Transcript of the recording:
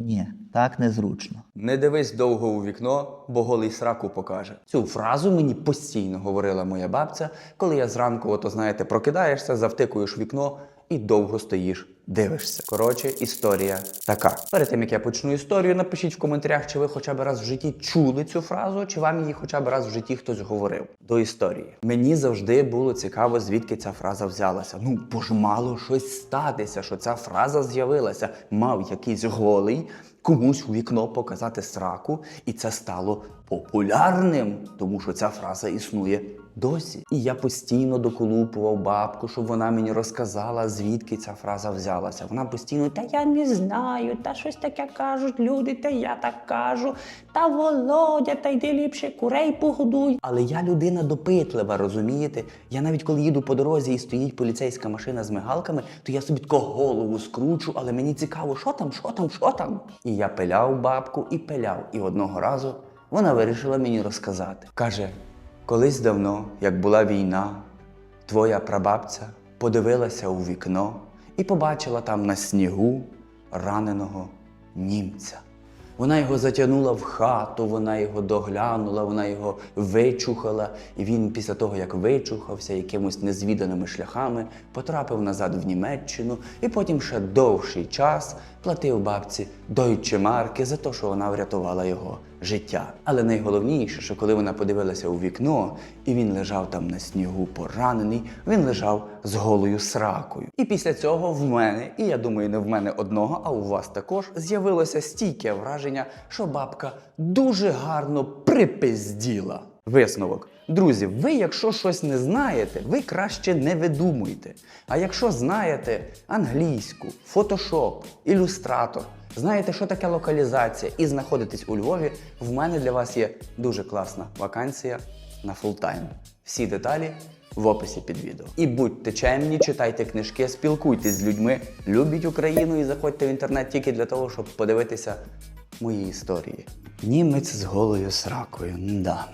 Ні, так незручно. Не дивись довго у вікно, бо голий сраку покаже. Цю фразу мені постійно говорила моя бабця, коли я зранку, ото знаєте, прокидаєшся, завтикуєш вікно і довго стоїш, дивишся. Коротше, історія така. Перед тим як я почну історію, напишіть в коментарях, чи ви хоча б раз в житті чули цю фразу, чи вам її хоча б раз в житті хтось говорив. До історії. Мені завжди було цікаво, звідки ця фраза взялася. Ну, бо ж мало щось статися, що ця фраза з'явилася. Мав якийсь голий комусь у вікно показати сраку, і це стало популярним, тому що ця фраза існує досі. І я постійно доколупував бабку, щоб вона мені розказала, звідки ця фраза взялася. Вона постійно, та я не знаю, та щось таке кажуть люди, та я так кажу, та Володя, та йди ліпше курей погодуй. Але я людина допитлива, розумієте? Я навіть коли їду по дорозі і стоїть поліцейська машина з мигалками, то я собі тако голову скручу, але мені цікаво, що там, що там, що там. І я пиляв бабку і пиляв. І одного разу вона вирішила мені розказати. Каже: колись давно, як була війна, твоя прабабця подивилася у вікно і побачила там на снігу раненого німця. Вона його затягнула в хату, вона його доглянула, вона його вичухала, і він після того, як вичухався якимось незвіданими шляхами, потрапив назад в Німеччину і потім ще довший час платив бабці дойче марки за те, що вона врятувала його життя. Але найголовніше, що коли вона подивилася у вікно, і він лежав там на снігу поранений, він лежав з голою сракою. І після цього в мене, і я думаю, не в мене одного, а у вас також з'явилося стійке враження, що бабка дуже гарно припизділа. Висновок. Друзі, ви, якщо щось не знаєте, ви краще не видумуйте. А якщо знаєте англійську, фотошоп, ілюстратор, знаєте, що таке локалізація, і знаходитесь у Львові, в мене для вас є дуже класна вакансія на фултайм. Всі деталі в описі під відео. І будьте чемні, читайте книжки, спілкуйтесь з людьми, любіть Україну і заходьте в інтернет тільки для того, щоб подивитися мої історії. Німець з голою сракою. Да.